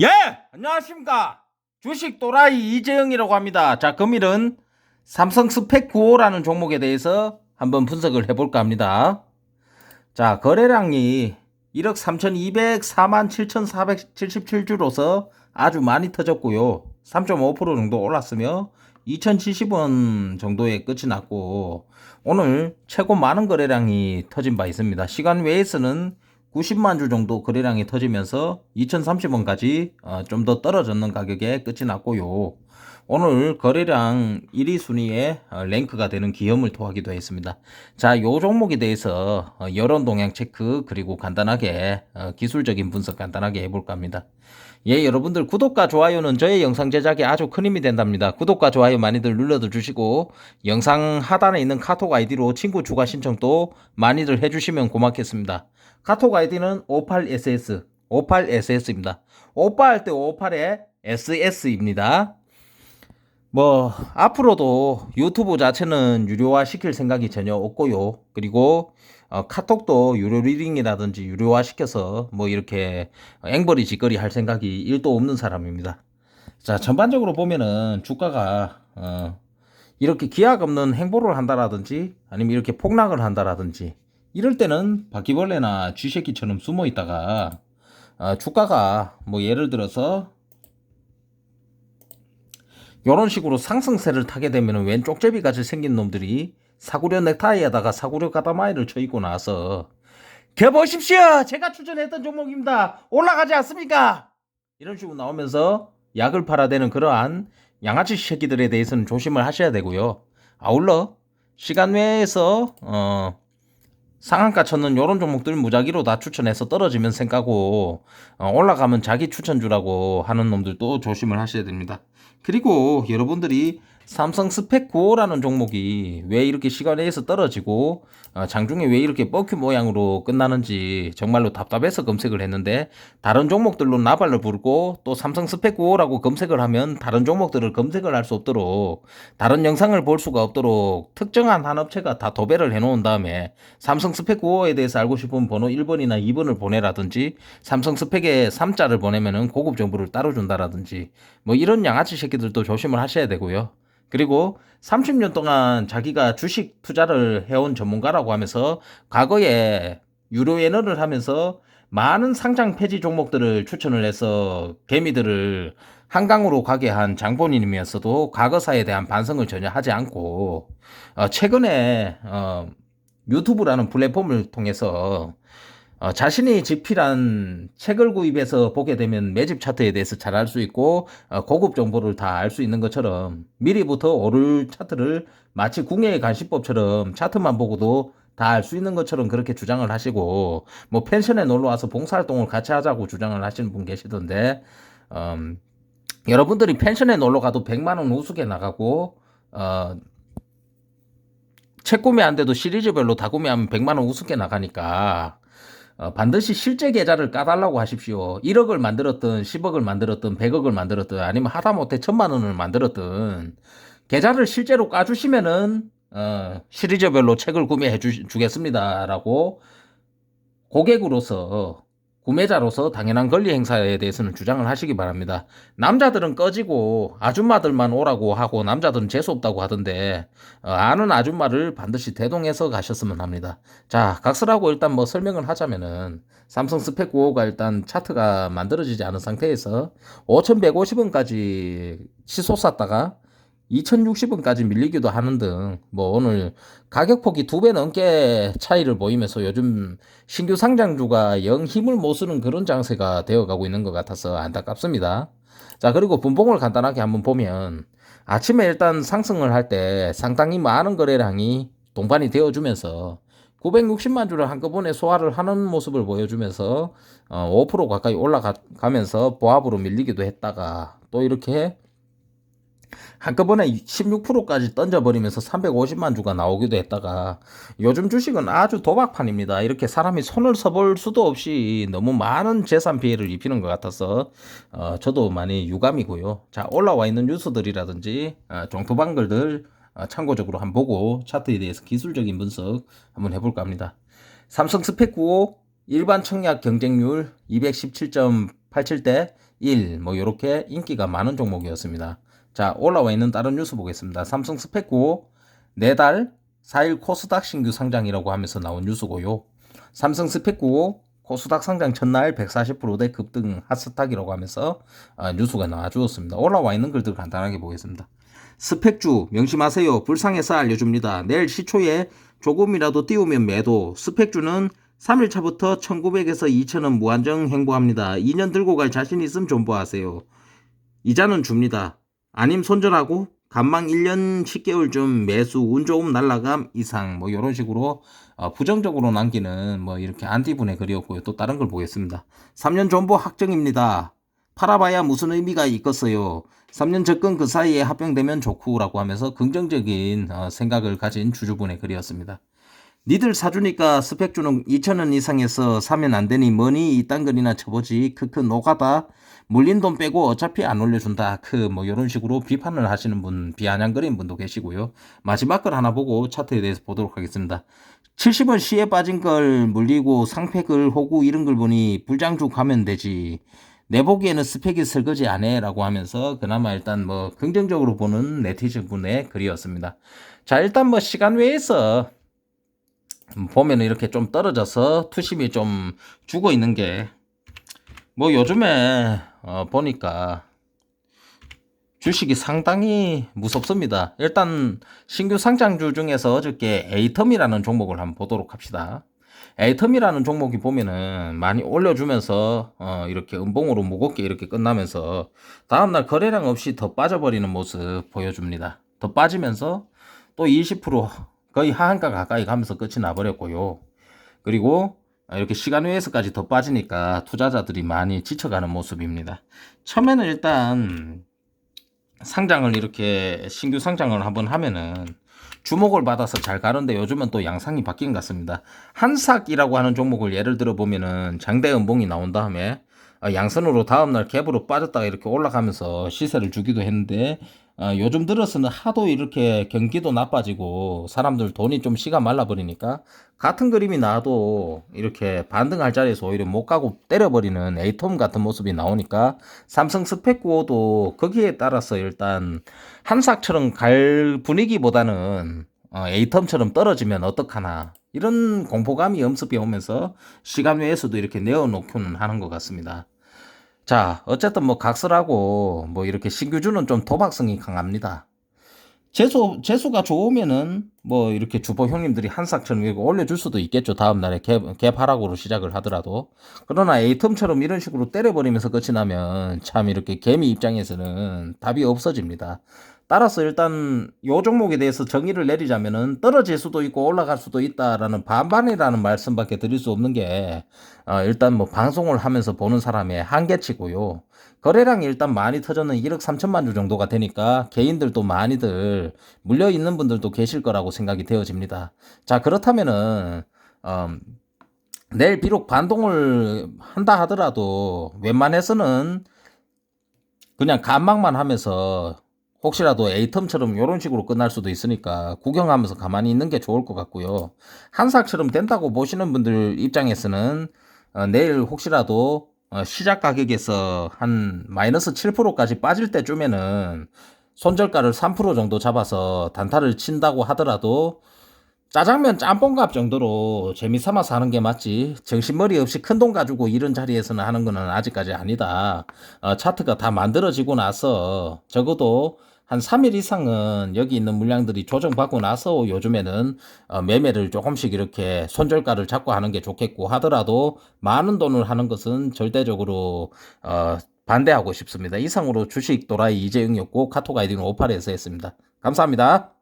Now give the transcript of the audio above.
예! 안녕하십니까. 주식 또라이 이재영이라고 합니다. 자, 금일은 삼성 스펙 9호라는 종목에 대해서 한번 분석을 해볼까 합니다. 자, 거래량이 1억 3,204만 7,477주로서 아주 많이 터졌고요. 3.5% 정도 올랐으며 2,070원 정도에 끝이 났고 오늘 최고 많은 거래량이 터진 바 있습니다. 시간 외에서는 90만 주 정도 거래량이 터지면서 2,030원까지 어, 좀더 떨어졌는 가격에 끝이 났고요. 오늘 거래량 1위 순위에 어, 랭크가 되는 기염을 토하기도 했습니다. 자, 요 종목에 대해서 어, 여론 동향 체크 그리고 간단하게 어, 기술적인 분석 간단하게 해볼까 합니다. 예, 여러분들 구독과 좋아요는 저의 영상 제작에 아주 큰 힘이 된답니다. 구독과 좋아요 많이들 눌러도 주시고 영상 하단에 있는 카톡 아이디로 친구 추가 신청도 많이들 해주시면 고맙겠습니다. 카톡 아이디는 58ss 58ss입니다. 58할때 58에 ss입니다. 뭐 앞으로도 유튜브 자체는 유료화 시킬 생각이 전혀 없고요. 그리고 어, 카톡도 유료 리딩이라든지 유료화 시켜서 뭐 이렇게 앵벌이 짓거리 할 생각이 1도 없는 사람입니다. 자 전반적으로 보면은 주가가 어, 이렇게 기약 없는 행보를 한다라든지 아니면 이렇게 폭락을 한다라든지 이럴 때는 바퀴벌레나 쥐새끼처럼 숨어 있다가 어, 주가가 뭐 예를 들어서 이런 식으로 상승세를 타게 되면 왼 쪽 제비 같이 생긴 놈들이 사구려 넥타이에다가 사구려 가다마이를 쳐 입고 나서 겨 보십시오! 제가 추천했던 종목입니다. 올라가지 않습니까? 이런 식으로 나오면서 약을 팔아대는 그러한 양아치 새끼들에 대해서는 조심을 하셔야 되고요. 아울러 시간 외에서 어 상한가 쳤는 요런 종목들 무작위로 다 추천해서 떨어지면 생각하고 어, 올라가면 자기 추천주라고 하는 놈들도 조심을 하셔야 됩니다. 그리고 여러분들이 삼성 스펙 9호라는 종목이 왜 이렇게 시간에서 떨어지고 어, 장중에 왜 이렇게 뻑큐 모양으로 끝나는지 정말로 답답해서 검색을 했는데 다른 종목들로 나발을 부르고 또 삼성 스펙 9호라고 검색을 하면 다른 종목들을 검색을 할 수 없도록 다른 영상을 볼 수가 없도록 특정한 한 업체가 다 도배를 해 놓은 다음에 삼성 스펙 9호에 대해서 알고 싶은 번호 1번이나 2번을 보내라든지 삼성 스펙에 3자를 보내면은 고급 정보를 따로 준다라든지 뭐 이런 양아치 새끼들도 조심을 하셔야 되고요. 그리고 30년 동안 자기가 주식 투자를 해온 전문가라고 하면서 과거에 유료 예너를 하면서 많은 상장 폐지 종목들을 추천을 해서 개미들을 한강으로 가게 한 장본인이면서도 과거사에 대한 반성을 전혀 하지 않고 어, 최근에 어, 유튜브라는 플랫폼을 통해서 어, 자신이 집필한 책을 구입해서 보게 되면 매집 차트에 대해서 잘 알 수 있고 어, 고급 정보를 다 알 수 있는 것처럼 미리부터 오를 차트를 마치 궁예의 간시법처럼 차트만 보고도 다 알 수 있는 것처럼 그렇게 주장을 하시고 뭐 펜션에 놀러 와서 봉사활동을 같이 하자고 주장을 하시는 분 계시던데 음, 여러분들이 펜션에 놀러 가도 100만 원 우습게 나가고 어, 책 구매 안 돼도 시리즈별로 다 구매하면 100만 원 우습게 나가니까 어, 반드시 실제 계좌를 까달라고 하십시오. 1억을 만들었든 10억을 만들었든 100억을 만들었든 아니면 하다못해 천만 원을 만들었든 계좌를 실제로 까주시면은 어, 시리즈별로 책을 구매해 주, 주겠습니다라고 고객으로서 구매자로서 당연한 권리 행사에 대해서는 주장을 하시기 바랍니다. 남자들은 꺼지고 아줌마들만 오라고 하고 남자들은 재수 없다고 하던데 어, 아는 아줌마를 반드시 대동해서 가셨으면 합니다. 자, 각설하고 일단 뭐 설명을 하자면은 삼성 스펙 9호가 일단 차트가 만들어지지 않은 상태에서 5,150원까지 치솟았다가 2,060원까지 밀리기도 하는 등 뭐 오늘 가격폭이 두 배 넘게 차이를 보이면서 요즘 신규 상장주가 영 힘을 못 쓰는 그런 장세가 되어가고 있는 것 같아서 안타깝습니다. 자 그리고 분봉을 간단하게 한번 보면 아침에 일단 상승을 할 때 상당히 많은 거래량이 동반이 되어주면서 960만 주를 한꺼번에 소화를 하는 모습을 보여주면서 어, 5% 가까이 올라가면서 보합으로 밀리기도 했다가 또 이렇게 한꺼번에 16%까지 던져버리면서 350만 주가 나오기도 했다가 요즘 주식은 아주 도박판입니다. 이렇게 사람이 손을 써볼 수도 없이 너무 많은 재산 피해를 입히는 것 같아서 어, 저도 많이 유감이고요. 자 올라와 있는 뉴스들이라든지 어, 정토방 글들 어, 참고적으로 한번 보고 차트에 대해서 기술적인 분석 한번 해볼까 합니다. 삼성 스펙 95 일반 청약 경쟁률 87대 1, 뭐 요렇게 인기가 많은 종목이었습니다. 자, 올라와 있는 다른 뉴스 보겠습니다. 삼성 스펙9 4달 4일 코스닥 신규 상장이라고 하면서 나온 뉴스고요. 삼성 스펙9 코스닥 상장 첫날 140%대 급등 핫스탁이라고 하면서 아, 뉴스가 나와주었습니다. 올라와 있는 글들 간단하게 보겠습니다. 스펙주 명심하세요. 불상해서 알려줍니다. 내일 시초에 조금이라도 띄우면 매도. 스펙주는 3일차부터 1900에서 2000원 무한정 행보합니다. 2년 들고 갈 자신 있음 존버하세요. 이자는 줍니다. 아님 손절하고 간망 1년 10개월쯤 매수 운 조금 날라감 이상 뭐 이런 식으로 어, 부정적으로 남기는 뭐 이렇게 안티분의 글이었고요. 또 다른 걸 보겠습니다. 3년 존버 확정입니다. 팔아봐야 무슨 의미가 있겠어요. 3년 접근 그 사이에 합병되면 좋구라고 하면서 긍정적인 어, 생각을 가진 주주분의 글이었습니다. 니들 사주니까 스펙 주는 2천원 이상에서 사면 안 되니 뭐니 이딴 글이나 쳐보지 크크 노가다 물린 돈 빼고 어차피 안 올려준다. 크 뭐 이런 식으로 비판을 하시는 분 비아냥거리는 분도 계시고요. 마지막 걸 하나 보고 차트에 대해서 보도록 하겠습니다. 70원 시에 빠진 걸 물리고 상패글 호구 이런 걸 보니 불장주 가면 되지. 내 보기에는 스펙이 설거지 안 해라고 하면서 그나마 일단 뭐 긍정적으로 보는 네티즌 분의 글이었습니다. 자 일단 뭐 시간 외에서 보면은 이렇게 좀 떨어져서 투심이 좀 죽어 있는 게 뭐 요즘에 어 보니까 주식이 상당히 무섭습니다. 일단 신규 상장주 중에서 어저께 에이텀이라는 종목을 한번 보도록 합시다. 에이텀이라는 종목이 보면은 많이 올려주면서 어 이렇게 음봉으로 무겁게 이렇게 끝나면서 다음날 거래량 없이 더 빠져버리는 모습 보여줍니다. 더 빠지면서 또 20% 거의 하한가 가까이 가면서 끝이 나버렸고요. 그리고 이렇게 시간 외에서까지 더 빠지니까 투자자들이 많이 지쳐가는 모습입니다. 처음에는 일단 상장을 이렇게 신규 상장을 한번 하면은 주목을 받아서 잘 가는데 요즘은 또 양상이 바뀐 것 같습니다. 한삭이라고 하는 종목을 예를 들어 보면은 장대 음봉이 나온 다음에 어, 양선으로 다음날 갭으로 빠졌다가 이렇게 올라가면서 시세를 주기도 했는데 어, 요즘 들어서는 하도 이렇게 경기도 나빠지고 사람들 돈이 좀 시가 말라버리니까 같은 그림이 나와도 이렇게 반등할 자리에서 오히려 못 가고 때려버리는 에이톰 같은 모습이 나오니까 삼성 스펙9도 거기에 따라서 일단 한삭처럼 갈 분위기보다는 어, 에이텀처럼 떨어지면 어떡하나 이런 공포감이 엄습해 오면서 시간 외에서도 이렇게 내어놓고는 하는 것 같습니다. 자, 어쨌든 뭐 각설하고 뭐 이렇게 신규주는 좀 도박성이 강합니다. 재수, 재수가 좋으면은 뭐 이렇게 주보 형님들이 한삭처럼 올려줄 수도 있겠죠. 다음날에 갭, 갭 하락으로 시작을 하더라도. 그러나 에이텀처럼 이런 식으로 때려버리면서 끝이 나면 참 이렇게 개미 입장에서는 답이 없어집니다. 따라서 일단 요 종목에 대해서 정의를 내리자면은 떨어질 수도 있고 올라갈 수도 있다라는 반반이라는 말씀밖에 드릴 수 없는 게 어, 일단 뭐 방송을 하면서 보는 사람의 한계치고요. 거래량이 일단 많이 터졌는 1억 3천만 주 정도가 되니까 개인들도 많이들 물려 있는 분들도 계실 거라고 생각이 되어집니다. 자 그렇다면은 음, 내일 비록 반동을 한다 하더라도 웬만해서는 그냥 감망만 하면서 혹시라도 에이텀처럼 이런 식으로 끝날 수도 있으니까 구경하면서 가만히 있는 게 좋을 것 같고요. 한삭처럼 된다고 보시는 분들 입장에서는 어, 내일 혹시라도 어, 시작 가격에서 한 마이너스 7%까지 빠질 때쯤에는 손절가를 3% 정도 잡아서 단타를 친다고 하더라도 짜장면 짬뽕값 정도로 재미삼아서 하는 게 맞지 정신머리 없이 큰 돈 가지고 이런 자리에서는 하는 거는 아직까지 아니다 어, 차트가 다 만들어지고 나서 적어도 한 3일 이상은 여기 있는 물량들이 조정받고 나서 요즘에는 어, 매매를 조금씩 이렇게 손절가를 잡고 하는 게 좋겠고 하더라도 많은 돈을 하는 것은 절대적으로 어, 반대하고 싶습니다. 이상으로 주식 도라이 이재용이었고 카톡 아이디는 58에서 했습니다. 감사합니다.